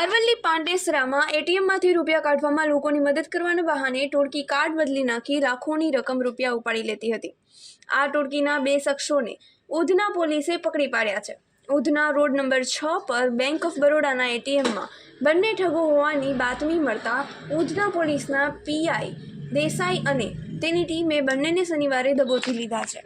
અરવલ્લી પાંડેસરામાં એટીએમમાંથી રૂપિયા કાઢવામાં લોકોની મદદ કરવાના બહાને ટોળકી કાર્ડ બદલી નાખી લાખોની રકમ રૂપિયા ઉપાડી લેતી હતી. આ ટોળકીના બે શખ્સોને ઉધના પોલીસે પકડી પાડ્યા છે. ઉધના રોડ નંબર છ પર બેંક ઓફ બરોડાના એટીએમમાં બંને ઠગો હોવાની બાતમી મળતા ઉધના પોલીસના પીઆઈ દેસાઈ અને તેની ટીમે બંનેને શનિવારે દબોચી લીધા છે.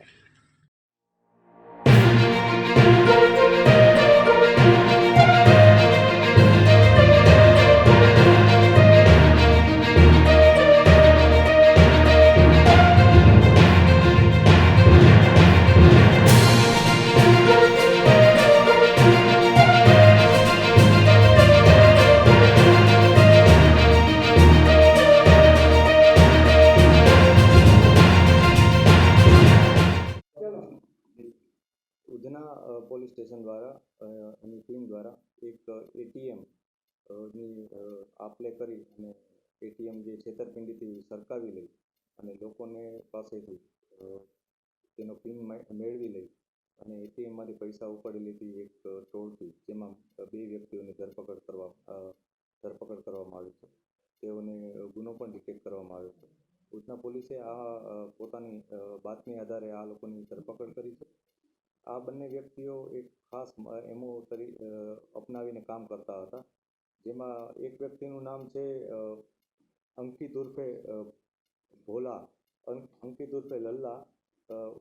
પોલીસ સ્ટેશન દ્વારા એની ટીમ દ્વારા એક એટીએમની આપ આપલે કરી અને એટીએમ જે છેતરપિંડીથી સરકાવી લઈ અને લોકોને પાસેથી તેનો પિન મેળવી લઈ અને એટીએમમાંથી પૈસા ઉપાડી લીધી એક ટોળકી, જેમાં બે વ્યક્તિઓની ધરપકડ કરવા ધરપકડ કરવામાં આવી છે. તેઓને ગુનો પણ ડિટેક્ટ કરવામાં આવ્યો છે. ભુજના પોલીસે આ પોતાની બાતમી આધારે આ લોકોની ધરપકડ કરી છે. આ બંને વ્યક્તિઓ એક ખાસ એમો તરી અપનાવીને કામ કરતા હતા. જેમાં એક વ્યક્તિનું નામ છે અંકિત ઉર્ફે ભોલા અંકિત ઉર્ફે લલ્લા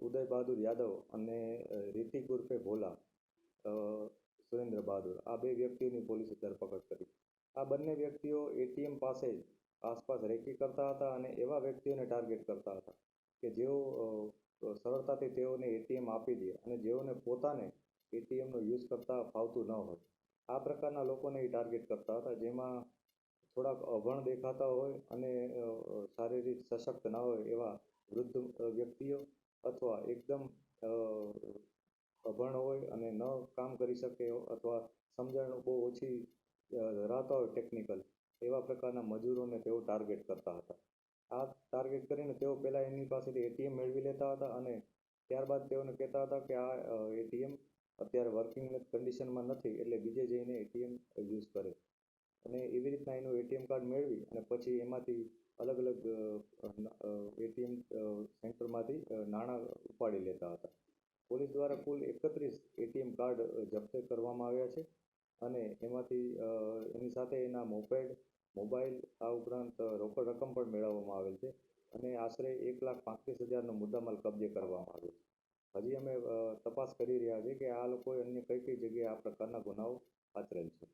ઉદય બહાદુર યાદવ અને રિતિક ઉર્ફે ભોલા સુરેન્દ્ર બહાદુર. આ બે વ્યક્તિઓની પોલીસે ધરપકડ કરી. આ બંને વ્યક્તિઓ એટીએમ પાસે જ આસપાસ રેકી કરતા હતા અને એવા વ્યક્તિઓને ટાર્ગેટ કરતા હતા. કે જેઓ સરળતાથી તેઓને એટીએમ આપી દે અને જેઓને પોતાને એટીએમનો યુઝ કરતા ફાવતું ન હોય. આ પ્રકારના લોકોને એ ટાર્ગેટ કરતા હતા, જેમાં થોડાક અભણ દેખાતા હોય અને શારીરિક સશક્ત ના હોય એવા વૃદ્ધ વ્યક્તિઓ અથવા એકદમ અભણ હોય અને ન કામ કરી શકે અથવા સમજણ બહુ ઓછી ધરાવતા હોય ટેકનિકલ એવા પ્રકારના મજૂરોને તેઓ ટાર્ગેટ કરતા હતા. આ ટાર્ગેટ કરીને તેઓ પહેલાં એની પાસેથી એટીએમ મેળવી લેતા હતા અને ત્યારબાદ તેઓને કહેતા હતા કે આ એટીએમ અત્યારે વર્કિંગ કન્ડિશનમાં નથી એટલે બીજે જઈને એટીએમ યુઝ કરે. અને એવી રીતના એનું એટીએમ કાર્ડ મેળવી અને પછી એમાંથી અલગ અલગ એટીએમ સેન્ટરમાંથી નાણાં ઉપાડી લેતા હતા. પોલીસ દ્વારા કુલ એકત્રીસ એટીએમ કાર્ડ જપ્ત કરવામાં આવ્યા છે અને એમાંથી એની સાથે એના મોપેડ મોબાઈલ આ ઉપરાંત રોકડ રકમ પણ મેળવવામાં આવેલ છે અને આશરે એક લાખ પાંત્રીસ હજારનો મુદ્દામાલ કબજે કરવામાં આવ્યો છે. હજી અમે તપાસ કરી રહ્યા છીએ કે આ લોકોએ અન્ય કઈ કઈ જગ્યાએ આ પ્રકારના ગુનાઓ આચરેલ છે.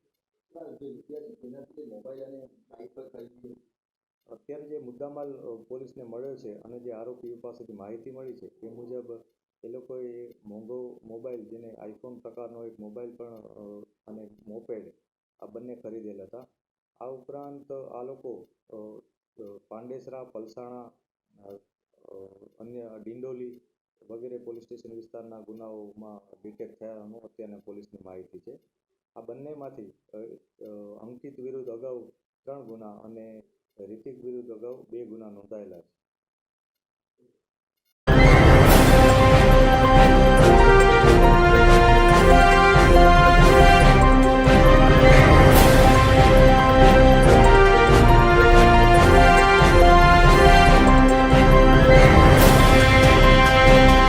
અત્યારે જે મુદ્દામાલ પોલીસને મળ્યો છે અને જે આરોપીઓ પાસેથી માહિતી મળી છે એ મુજબ એ લોકોએ મોંઘો મોબાઈલ જેને આઈફોન પ્રકારનો એક મોબાઈલ પણ અને મોપેડ આ બંને ખરીદેલ હતા. આ ઉપરાંત આ લોકો પાંડેસરા, પલસાણા અન્ય ડિંડોલી વગેરે પોલીસ સ્ટેશન વિસ્તારના ગુનાઓમાં ડિટેક્ટ થયાનું અત્યારના પોલીસની માહિતી છે. આ બંનેમાંથી અંકિત વિરુદ્ધ અગાઉ ત્રણ ગુના અને રિતિક વિરુદ્ધ અગાઉ બે ગુના નોંધાયેલા છે.